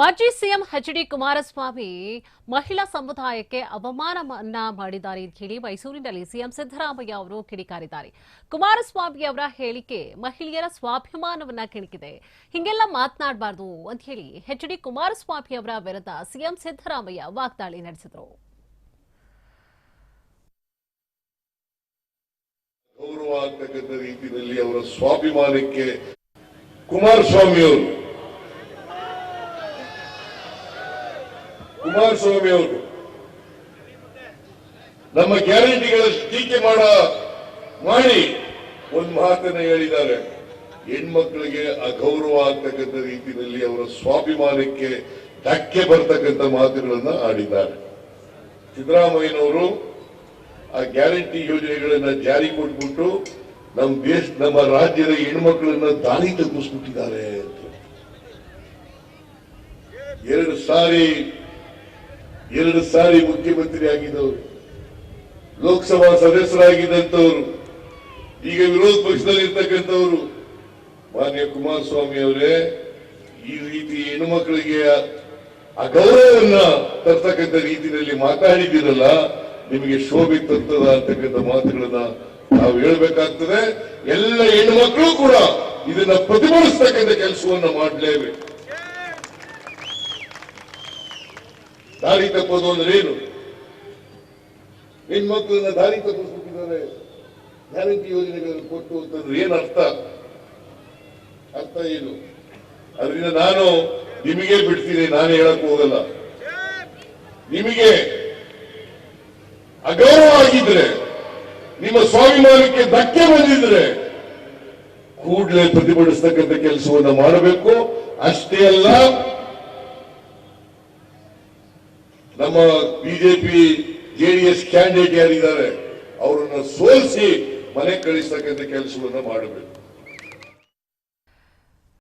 ಮಾಜಿ CM H D Kumaraswamy ಮಹಿಳಾ ಸಮುದಾಯಕ್ಕೆ ಅವಮಾನವನ್ನ ಮಾಡಿದ್ದಾರೆ ಅಂತ ಹೇಳಿ ಮೈಸೂರಿನಲ್ಲಿ ಸಿಎಂ ಸಿದ್ದರಾಮಯ್ಯ ಅವರು ಕಿಡಿಕಾರಿದ್ದಾರೆ. ಕುಮಾರಸ್ವಾಮಿ ಅವರ ಹೇಳಿಕೆ ಮಹಿಳೆಯರ ಸ್ವಾಭಿಮಾನವನ್ನ ಕೆಣಕಿದೆ. ಹಿಂಗೆಲ್ಲ ಮಾತನಾಡಬಾರ್ದು ಅಂತ ಹೇಳಿ ಎಚ್ ಡಿ ಕುಮಾರಸ್ವಾಮಿ ಅವರ ವಿರುದ್ಧ ಸಿಎಂ ಸಿದ್ದರಾಮಯ್ಯ ವಾಗ್ದಾಳಿ ನಡೆಸಿದರು. ಗೌರವ ರೀತಿಯಲ್ಲಿ ಅವರ ಸ್ವಾಭಿಮಾನಕ್ಕೆ ಕುಮಾರಸ್ವಾಮಿ ಅವರು ಕುಮಾರಸ್ವಾಮಿ ಅವರು. ನಮ್ಮ ಗ್ಯಾರಂಟಿಗಳ ಟೀಕೆ ಮಾಡ, ಮಾಡಿ ಒಂದು ಮಾತನ್ನ ಹೇಳಿದ್ದಾರೆ. ಹೆಣ್ಮಕ್ಳಿಗೆ ಅಗೌರವ ಆಗ್ತಕ್ಕಂಥ ರೀತಿಯಲ್ಲಿ ಅವರ ಸ್ವಾಭಿಮಾನಕ್ಕೆ ಧಕ್ಕೆ ಬರ್ತಕ್ಕಂಥ ಮಾತುಗಳನ್ನ ಆಡಿದ್ದಾರೆ. ಸಿದ್ದರಾಮಯ್ಯನವರು ಆ ಗ್ಯಾರಂಟಿ ಯೋಜನೆಗಳನ್ನ ಜಾರಿ ಕೊಟ್ಬಿಟ್ಟು ನಮ್ಮ ದೇಶ, ನಮ್ಮ ರಾಜ್ಯದ ಹೆಣ್ಮಕ್ಳನ್ನ ದಾರಿ ತಗ್ಗಿಸ್ಬಿಟ್ಟಿದ್ದಾರೆ ಅಂತ. ಎರಡು ಸಾರಿ ಎರಡು ಸಾರಿ ಮುಖ್ಯಮಂತ್ರಿ ಆಗಿದ್ದವರು ಲೋಕಸಭಾ ಸದಸ್ಯರಾಗಿದ್ದಂಥವರು, ಈಗ ವಿರೋಧ ಪಕ್ಷದಲ್ಲಿ ಇರ್ತಕ್ಕಂಥವರು ಮಾನ್ಯ ಕುಮಾರಸ್ವಾಮಿ ಅವರೇ, ಈ ರೀತಿ ಹೆಣ್ಮಕ್ಳಿಗೆ ಆ ಗೌರವವನ್ನು ತರ್ತಕ್ಕಂಥ ರೀತಿಯಲ್ಲಿ ಮಾತಾಡಿದ್ದೀರಲ್ಲ, ನಿಮಗೆ ಶೋಭೆ ತರ್ತದ ಅಂತಕ್ಕಂಥ ಮಾತುಗಳನ್ನ ನಾವು ಹೇಳ್ಬೇಕಾಗ್ತದೆ. ಎಲ್ಲ ಹೆಣ್ಣುಮಕ್ಕಳು ಕೂಡ ಇದನ್ನ ಪ್ರತಿಭಟಿಸ್ತಕ್ಕಂಥ ಕೆಲಸವನ್ನ ಮಾಡಲೇಬೇಕು. ದಾರಿ ತಪ್ಪೋದು ಅಂದ್ರೆ ಏನು? ಹೆಣ್ಮಕ್ಳನ್ನ ದಾರಿ ತಪ್ಪಿಸ್ಬಿಟ್ಟಿದ್ದಾರೆ ಗ್ಯಾರಂಟಿ ಯೋಜನೆಗಳನ್ನು ಕೊಟ್ಟು ಅಂತಂದ್ರೆ ಏನ್ ಅರ್ಥ? ಅರ್ಥ ಏನು? ಅದರಿಂದ ನಾನು ನಿಮಗೆ ಬಿಡ್ತೀನಿ, ನಾನು ಹೇಳಕ್ ಹೋಗಲ್ಲ. ನಿಮಗೆ ಅಗೌರವ ಆಗಿದ್ರೆ, ನಿಮ್ಮ ಸ್ವಾಭಿಮಾನಕ್ಕೆ ಧಕ್ಕೆ ಬಂದಿದ್ರೆ ಕೂಡಲೇ ಪ್ರತಿಭಟಿಸ್ತಕ್ಕಂಥ ಕೆಲಸವನ್ನು ಮಾಡಬೇಕು. ಅಷ್ಟೇ ಅಲ್ಲ ನಮ್ಮ ಬಿಜೆಪಿ ಜೆಡಿಎಸ್ ಕ್ಯಾಂಡಿಡೇಟ್ ಯಾರಿದ್ದಾರೆ ಅವರನ್ನು ಸೋಲಿಸಿ ಮನೆ ಕಳಿಸ್ತಕ್ಕಂಥ ಕೆಲಸವನ್ನು ಮಾಡಬೇಕು.